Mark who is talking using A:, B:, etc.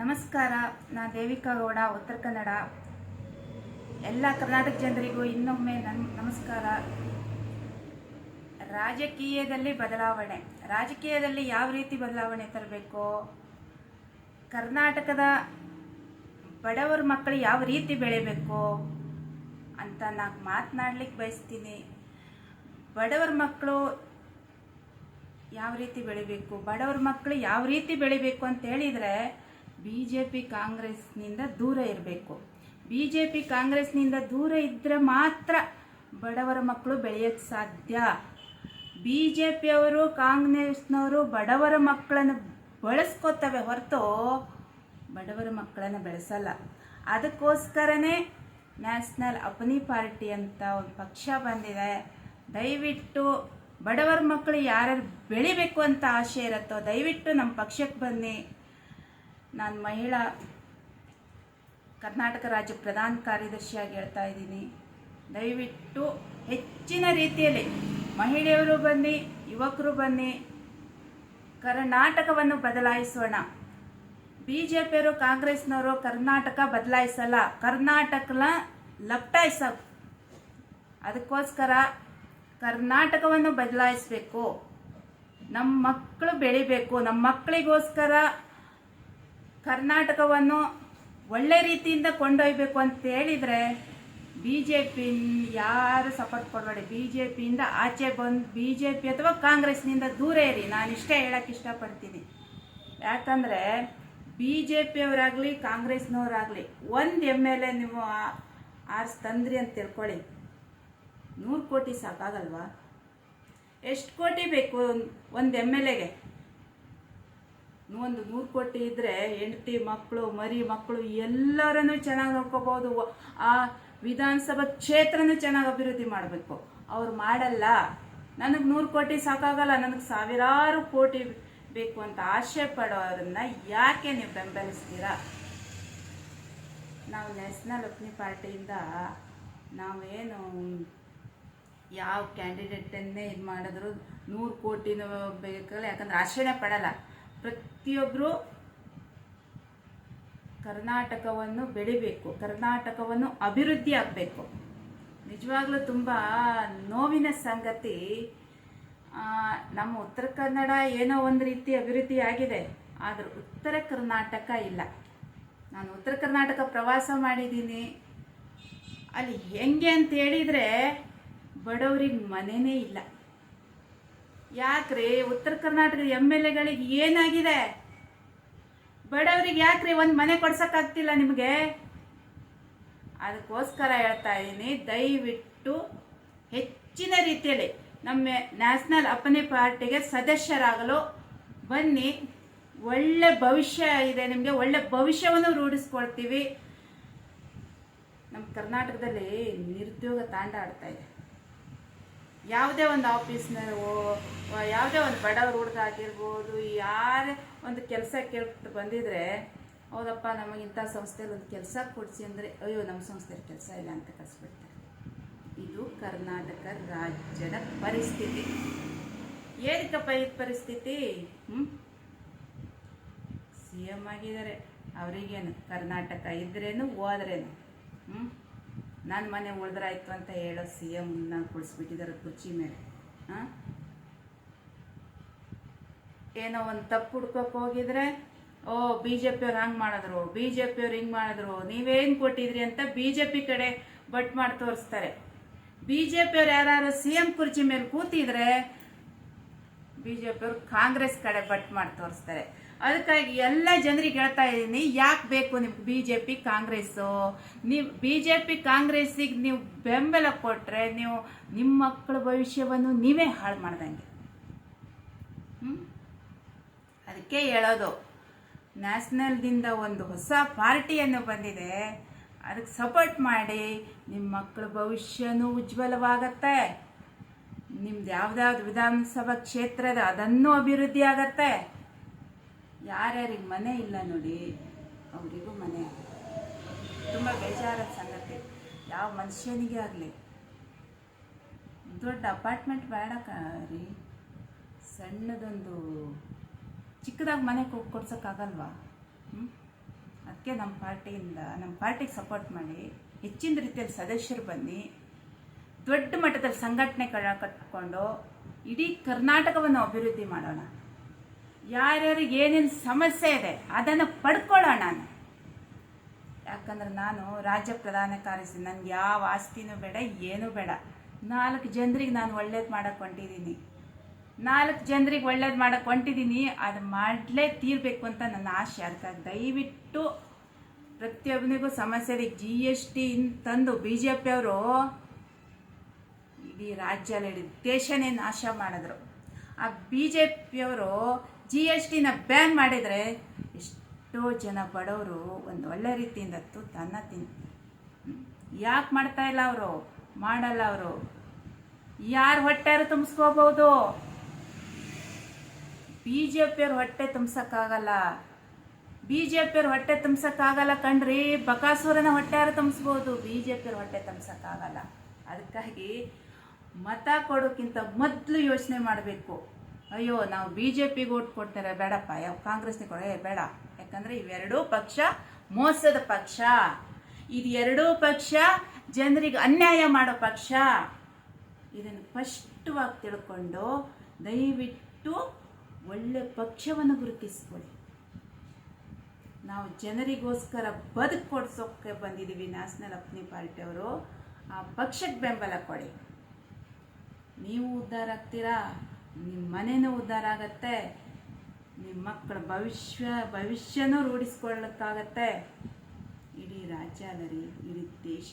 A: ನಮಸ್ಕಾರ, ನಾ ದೇವಿಕಾ ಗೌಡ, ಉತ್ತರ ಕನ್ನಡ. ಎಲ್ಲ ಕರ್ನಾಟಕ ಜನರಿಗೂ ಇನ್ನೊಮ್ಮೆ ನನ್ನ ನಮಸ್ಕಾರ. ರಾಜಕೀಯದಲ್ಲಿ ಬದಲಾವಣೆ. ರಾಜಕೀಯದಲ್ಲಿ ಯಾವ ರೀತಿ ಬದಲಾವಣೆ ತರಬೇಕು? ಕರ್ನಾಟಕದ ಬಡವರ ಮಕ್ಕಳು ಯಾವ ರೀತಿ ಬೆಳಿಬೇಕು ಅಂತ ನಾನು ಮಾತನಾಡ್ಲಿಕ್ಕೆ ಬಯಸ್ತೀನಿ. ಬಡವರ ಮಕ್ಕಳು ಯಾವ ರೀತಿ ಬೆಳಿಬೇಕು? ಬಡವರ ಮಕ್ಕಳು ಯಾವ ರೀತಿ ಬೆಳಿಬೇಕು ಅಂತ ಹೇಳಿದರೆ ಬಿ ಜೆ ಪಿ ಕಾಂಗ್ರೆಸ್ನಿಂದ ದೂರ ಇರಬೇಕು. ಬಿ ಜೆ ಪಿ ಕಾಂಗ್ರೆಸ್ನಿಂದ ದೂರ ಇದ್ದರೆ ಮಾತ್ರ ಬಡವರ ಮಕ್ಕಳು ಬೆಳೆಯೋಕ್ಕೆ ಸಾಧ್ಯ. ಬಿ ಜೆ ಪಿಯವರು ಕಾಂಗ್ರೆಸ್ನವರು ಬಡವರ ಮಕ್ಕಳನ್ನು ಬಳಸ್ಕೋತವೆ ಹೊರತು ಬಡವರ ಮಕ್ಕಳನ್ನು ಬೆಳೆಸಲ್ಲ. ಅದಕ್ಕೋಸ್ಕರನೇ ನ್ಯಾಷನಲ್ ಅಪನಿ ಪಾರ್ಟಿ ಅಂತ ಒಂದು ಪಕ್ಷ ಬಂದಿದೆ. ದಯವಿಟ್ಟು ಬಡವರ ಮಕ್ಕಳು ಯಾರ್ಯಾರು ಬೆಳಿಬೇಕು ಅಂತ ಆಸೆ ಇರುತ್ತೋ ದಯವಿಟ್ಟು ನಮ್ಮ ಪಕ್ಷಕ್ಕೆ ಬನ್ನಿ. ನಾನು ಮಹಿಳಾ ಕರ್ನಾಟಕ ರಾಜ್ಯ ಪ್ರಧಾನ ಕಾರ್ಯದರ್ಶಿಯಾಗಿ ಹೇಳ್ತಾ ಇದ್ದೀನಿ. ದಯವಿಟ್ಟು ಹೆಚ್ಚಿನ ರೀತಿಯಲ್ಲಿ ಮಹಿಳೆಯರು ಬನ್ನಿ, ಯುವಕರು ಬನ್ನಿ, ಕರ್ನಾಟಕವನ್ನು ಬದಲಾಯಿಸೋಣ. ಬಿ ಜೆ ಪಿಯವರು ಕಾಂಗ್ರೆಸ್ನವರು ಕರ್ನಾಟಕ ಬದಲಾಯಿಸಲ್ಲ, ಕರ್ನಾಟಕನ ಲಪ್ಟಾಯಿಸ ಅದಕ್ಕೋಸ್ಕರ ಕರ್ನಾಟಕವನ್ನು ಬದಲಾಯಿಸಬೇಕು. ನಮ್ಮ ಮಕ್ಕಳು ಬೆಳಿಬೇಕು ನಮ್ಮ ಮಕ್ಕಳಿಗೋಸ್ಕರ ಕರ್ನಾಟಕವನ್ನು ಒಳ್ಳೆ ರೀತಿಯಿಂದ ಕೊಂಡೊಯ್ಬೇಕು ಅಂತ ಹೇಳಿದರೆ ಬಿ ಜೆ ಪಿ ಯಾರು ಸಪೋರ್ಟ್ ಕೊಡಬೇಡಿ? ಬಿ ಜೆ ಪಿಯಿಂದ ಆಚೆ ಬಂದು ಬಿ ಜೆ ಪಿ ಅಥವಾ ಕಾಂಗ್ರೆಸ್ನಿಂದ ದೂರ ಇರಿ. ನಾನು ಇಷ್ಟೇ ಹೇಳಕ್ಕೆ ಇಷ್ಟಪಡ್ತೀನಿ. ಯಾಕಂದರೆ ಬಿ ಜೆ ಪಿಯವರಾಗಲಿ ಕಾಂಗ್ರೆಸ್ನವರಾಗಲಿ, ಒಂದು ಎಂ ಎಲ್ ಎ ನೀವು ಆರ್ಸ್ ತಂದ್ರಿ ಅಂತ ತಿಳ್ಕೊಳ್ಳಿ. ನೂರು ಕೋಟಿ ಸಾಕಾಗಲ್ವಾ? ಎಷ್ಟು ಕೋಟಿ ಬೇಕು ಒಂದು ಎಂ ಎಲ್ ಎಗೆ? ಒಂದು ನೂರು ಕೋಟಿ ಇದ್ದರೆ ಹೆಂಡತಿ ಮಕ್ಕಳು ಮರಿ ಮಕ್ಕಳು ಎಲ್ಲರನ್ನೂ ಚೆನ್ನಾಗಿ ನೋಡ್ಕೋಬೋದು. ಆ ವಿಧಾನಸಭಾ ಕ್ಷೇತ್ರನೂ ಚೆನ್ನಾಗಿ ಅಭಿವೃದ್ಧಿ ಮಾಡಬೇಕು. ಅವ್ರು ಮಾಡಲ್ಲ. ನನಗೆ ನೂರು ಕೋಟಿ ಸಾಕಾಗಲ್ಲ. ನನಗೆ ಸಾವಿರಾರು ಕೋಟಿ ಬೇಕು ಅಂತ ಆಸೆ ಪಡೋರನ್ನ ಯಾಕೆ ನೀವು ಬೆಂಬಲಿಸ್ತೀರಾ? ನಾವು ನ್ಯಾಷನಲ್ ಅಗ್ನಿ ಪಾರ್ಟಿಯಿಂದ ನಾವೇನು ಯಾವ ಕ್ಯಾಂಡಿಡೇಟನ್ನೇ ಇದು ಮಾಡಿದ್ರು ನೂರು ಕೋಟಿನೂ ಬೇಕಲ್ಲ ಯಾಕಂದ್ರೆ ಆಶ್ರಯ ಪಡಲ್ಲ. ಪ್ರತಿಯೊಬ್ಬರು ಕರ್ನಾಟಕವನ್ನು ಬೆಳಿಬೇಕು, ಕರ್ನಾಟಕವನ್ನು ಅಭಿವೃದ್ಧಿ ಆಗಬೇಕು. ನಿಜವಾಗ್ಲೂ ತುಂಬ ನೋವಿನ ಸಂಗತಿ. ನಮ್ಮ ಉತ್ತರ ಕನ್ನಡ ಏನೋ ಒಂದು ರೀತಿ ಅಭಿವೃದ್ಧಿ ಆಗಿದೆ, ಆದರೆ ಉತ್ತರ ಕರ್ನಾಟಕ ಇಲ್ಲ. ನಾನು ಉತ್ತರ ಕರ್ನಾಟಕ ಪ್ರವಾಸ ಮಾಡಿದ್ದೀನಿ. ಅಲ್ಲಿ ಹೆಂಗೆ ಅಂತ ಹೇಳಿದರೆ ಬಡವ್ರಿಗೆ ಮನೆನೇ ಇಲ್ಲ. ಯಾಕ್ರಿ ಉತ್ತರ ಕರ್ನಾಟಕದ ಎಂ ಎಲ್ ಎಗಳಿಗೆ ಏನಾಗಿದೆ? ಬಡವರಿಗೆ ಯಾಕ್ರಿ ಒಂದು ಮನೆ ಕೊಡ್ಸೋಕ್ಕಾಗ್ತಿಲ್ಲ ನಿಮಗೆ? ಅದಕ್ಕೋಸ್ಕರ ಹೇಳ್ತಾ ಇದ್ದೀನಿ ದಯವಿಟ್ಟು ಹೆಚ್ಚಿನ ರೀತಿಯಲ್ಲಿ ನಮ್ಮ ನ್ಯಾಷನಲ್ ಅಪ್ಪನೆ ಪಾರ್ಟಿಗೆ ಸದಸ್ಯರಾಗಲು ಬನ್ನಿ. ಒಳ್ಳೆ ಭವಿಷ್ಯ ಇದೆ ನಿಮಗೆ, ಒಳ್ಳೆ ಭವಿಷ್ಯವನ್ನು ರೂಢಿಸ್ಕೊಳ್ತೀವಿ. ನಮ್ಮ ಕರ್ನಾಟಕದಲ್ಲಿ ನಿರುದ್ಯೋಗ ತಾಂಡ ಆಡ್ತಾ ಇದೆ. ಯಾವುದೇ ಒಂದು ಆಫೀಸ್ನವು ಯಾವುದೇ ಒಂದು ಬಡವ್ರ ಹುಡುಗಾಗಿರ್ಬೋದು ಯಾರೇ ಒಂದು ಕೆಲಸ ಕೇಳ್ಬಿಟ್ಟು ಬಂದಿದ್ರೆ, ಹೌದಪ್ಪ, ನಮಗೆ ಇಂಥ ಸಂಸ್ಥೆಯಲ್ಲಿ ಒಂದು ಕೆಲಸ ಕೊಡಿಸಿ ಅಂದರೆ, ಅಯ್ಯೋ, ನಮ್ಮ ಸಂಸ್ಥೆಯಲ್ಲಿ ಕೆಲಸ ಇಲ್ಲ ಅಂತ ಕಳಿಸ್ಬಿಡ್ತಾರೆ ಇದು ಕರ್ನಾಟಕ ರಾಜ್ಯದ ಪರಿಸ್ಥಿತಿ. ಏನಕ್ಕಪ್ಪ ಈ ಪರಿಸ್ಥಿತಿ? ಹ್ಞೂ ಸಿ ಎಂ ಆಗಿದ್ದಾರೆ. ಅವರಿಗೇನು, ಕರ್ನಾಟಕ ಇದ್ರೇನು ಹೋದ್ರೇನು ಹ್ಞೂ ನನ್ನ ಮನೆ ಉಳಿದ್ರಾಯ್ತು ಅಂತ ಹೇಳೋ ಸಿ ಎಮ್ನ ಕುಳಿಸ್ಬಿಟ್ಟಿದ್ದಾರೆ ಕುರ್ಚಿ ಮೇಲೆ. ಹಾಂ ಏನೋ ಒಂದು ತಪ್ಪು ಹುಡ್ಕೋಕೆ ಹೋಗಿದ್ರೆ, ಓ ಬಿ ಜೆ ಪಿಯವ್ರು ಹಂಗೆ ಮಾಡಿದ್ರು ಬಿ ಜೆ ಪಿಯವ್ರು ಹಿಂಗೆ ಮಾಡಿದ್ರು, ನೀವೇನು ಕೊಟ್ಟಿದ್ರಿ ಅಂತ ಬಿ ಜೆ ಪಿ ಕಡೆ ಬಟ್ ಮಾಡಿ ತೋರಿಸ್ತಾರೆ. ಬಿ ಜೆ ಪಿಯವ್ರು ಯಾರು ಸಿ ಎಂ ಕುರ್ಚಿ ಮೇಲೆ ಕೂತಿದ್ರೆ ಬಿ ಜೆ ಪಿಯವ್ರು ಕಾಂಗ್ರೆಸ್ ಕಡೆ ಬಟ್ ಮಾಡಿ ತೋರಿಸ್ತಾರೆ. ಅದಕ್ಕಾಗಿ ಎಲ್ಲ ಜನರಿಗೆ ಹೇಳ್ತಾ ಇದ್ದೀನಿ, ಯಾಕೆ ಬೇಕು ನಿಮ್ಗೆ ಬಿ ಜೆ ಪಿ ಕಾಂಗ್ರೆಸ್ಸು? ನೀವು ಬಿ ಜೆ ಪಿ ಕಾಂಗ್ರೆಸ್ಸಿಗೆ ನೀವು ಬೆಂಬಲ ಕೊಟ್ಟರೆ ನೀವು ನಿಮ್ಮ ಮಕ್ಕಳ ಭವಿಷ್ಯವನ್ನು ನೀವೇ ಹಾಳು ಮಾಡ್ದಂಗೆ? ಅದಕ್ಕೆ ಹೇಳೋದು, ನ್ಯಾಷನಲ್ದಿಂದ ಒಂದು ಹೊಸ ಪಾರ್ಟಿಯನ್ನು ಬಂದಿದೆ ಅದಕ್ಕೆ ಸಪೋರ್ಟ್ ಮಾಡಿ ನಿಮ್ಮ ಮಕ್ಕಳ ಭವಿಷ್ಯನೂ ಉಜ್ವಲವಾಗತ್ತೆ. ನಿಮ್ದು ಯಾವ್ದಾವ್ದು ವಿಧಾನಸಭಾ ಕ್ಷೇತ್ರದ ಅದನ್ನು ಅಭಿವೃದ್ಧಿ ಆಗತ್ತೆ. ಯಾರ್ಯಾರಿಗೆ ಮನೆ ಇಲ್ಲ ನೋಡಿ, ಅವರಿಗೂ ಮನೆ. ತುಂಬ ಬೇಜಾರದ ಸಂಗತಿ. ಯಾವ ಮನುಷ್ಯನಿಗೆ ಆಗಲಿ. ದೊಡ್ಡ ಅಪಾರ್ಟ್ಮೆಂಟ್ ಬೇಡ ರೀ. ಸಣ್ಣದೊಂದು, ಚಿಕ್ಕದಾಗಿ ಮನೆ ಕೊಡ್ಸೋಕ್ಕಾಗಲ್ವಾ? ಹ್ಞೂ ಅದಕ್ಕೆ ನಮ್ಮ ಪಾರ್ಟಿಯಿಂದ ನಮ್ಮ ಪಾರ್ಟಿಗೆ ಸಪೋರ್ಟ್ ಮಾಡಿ, ಹೆಚ್ಚಿನ ರೀತಿಯಲ್ಲಿ ಸದಸ್ಯರು ಬನ್ನಿ. ದೊಡ್ಡ ಮಟ್ಟದಲ್ಲಿ ಸಂಘಟನೆ ಕಟ್ಕೊಂಡು, ಇಡೀ ಕರ್ನಾಟಕವನ್ನು ಅಭಿವೃದ್ಧಿ ಮಾಡೋಣ. ಯಾರ್ಯಾರಿಗೆ ಏನೇನು ಸಮಸ್ಯೆ ಇದೆ ಅದನ್ನು ಪಡ್ಕೊಳ್ಳೋಣ ನಾನು. ಯಾಕಂದ್ರೆ ನಾನು ರಾಜ್ಯ ಪ್ರಧಾನ ಕಾರ್ಯದರ್ಶಿ, ನನಗೆ ಯಾವ ಆಸ್ತಿನೂ ಬೇಡ, ಏನೂ ಬೇಡ. ನಾಲ್ಕು ಜನರಿಗೆ ನಾನು ಒಳ್ಳೇದು ಮಾಡಕ್ಕೆ ಹೊಂಟಿದ್ದೀನಿ. ನಾಲ್ಕು ಜನರಿಗೆ ಒಳ್ಳೇದು ಮಾಡಕ್ಕೆ ಹೊಂಟಿದ್ದೀನಿ, ಅದು ಮಾಡಲೇ ತೀರಬೇಕು ಅಂತ ನನ್ನ ಆಸೆ. ಅದಕ್ಕೆ ದಯವಿಟ್ಟು ಪ್ರತಿಯೊಬ್ಬನಿಗೂ ಸಮಸ್ಯೆ ಜಿ ಎಸ್ ಟಿ ತಂದು ಬಿ ಜೆ ಪಿಯವರು ಇಡೀ ರಾಜ್ಯದಲ್ಲಿ ದೇಶನೇ ನಾಶ ಮಾಡಿದ್ರು. ಆ ಬಿ ಜೆ ಪಿಯವರು ಜಿ ಎಸ್ ಟಿನ ಬ್ಯಾನ್ ಮಾಡಿದರೆ ಎಷ್ಟೋ ಜನ ಬಡವರು ಒಂದು ಒಳ್ಳೆ ರೀತಿಯಿಂದ ತುತ್ತನ್ನ ತಿನ್, ಯಾಕೆ ಮಾಡ್ತಾ ಇಲ್ಲ ಅವರು? ಮಾಡಲ್ಲ ಅವರು. ಯಾರು ಹೊಟ್ಟೆರು ತುಂಬಿಸ್ಕೋಬಹುದು ಬಿ ಜೆ ಪಿಯವ್ರ ಹೊಟ್ಟೆ ತುಂಬಿಸೋಕ್ಕಾಗಲ್ಲ. ಬಿ ಜೆ ಪಿಯವ್ರ ಹೊಟ್ಟೆ ತುಂಬಿಸೋಕ್ಕಾಗಲ್ಲ ಕಣ್ರಿ. ಬಕಾಸುರನ ಹೊಟ್ಟೆ ಯಾರು ತುಂಬಿಸ್ಬೋದು? ಬಿ ಜೆ ಪಿಯವ್ರ ಹೊಟ್ಟೆ ತುಂಬಿಸೋಕ್ಕಾಗಲ್ಲ. ಅದಕ್ಕಾಗಿ ಮತ ಕೊಡೋಕ್ಕಿಂತ ಮೊದಲು ಯೋಚನೆ ಮಾಡಬೇಕು. ಅಯ್ಯೋ, ನಾವು ಬಿ ಜೆ ಪಿಗೆ ಓಟ್ ಕೊಡ್ತಾರೆ ಬೇಡಪ್ಪ. ಯಾವ ಕಾಂಗ್ರೆಸ್ನಿಗೆ ಕೊಡ ಬೇಡ. ಯಾಕಂದರೆ ಇವೆರಡೂ ಪಕ್ಷ ಮೋಸದ ಪಕ್ಷ. ಇದು ಎರಡೂ ಪಕ್ಷ ಜನರಿಗೆ ಅನ್ಯಾಯ ಮಾಡೋ ಪಕ್ಷ. ಇದನ್ನು ಸ್ಪಷ್ಟವಾಗಿ ತಿಳ್ಕೊಂಡು ದಯವಿಟ್ಟು ಒಳ್ಳೆ ಪಕ್ಷವನ್ನು ಗುರುತಿಸ್ಕೊಳ್ಳಿ. ನಾವು ಜನರಿಗೋಸ್ಕರ ಬದುಕು ಕೊಡ್ಸೋಕ್ಕೆ ಬಂದಿದ್ದೀವಿ ನ್ಯಾಷನಲ್ ಅಪ್ನಿ ಪಾರ್ಟಿಯವರು. ಆ ಪಕ್ಷಕ್ಕೆ ಬೆಂಬಲ ಕೊಡಿ. ನೀವು ಉದ್ಧಾರ ಆಗ್ತೀರಾ? ನಿಮ್ಮ ಮನೆಯೂ ಉದ್ಧಾರ ಆಗತ್ತೆ. ನಿಮ್ಮ ಮಕ್ಕಳ ಭವಿಷ್ಯ, ಭವಿಷ್ಯನೂ ರೂಢಿಸ್ಕೊಳ್ಳೋಕ್ಕಾಗತ್ತೆ. ಇಡೀ ರಾಜ್ಯ ಅಲ್ಲ ರೀ ಇಡೀ ದೇಶ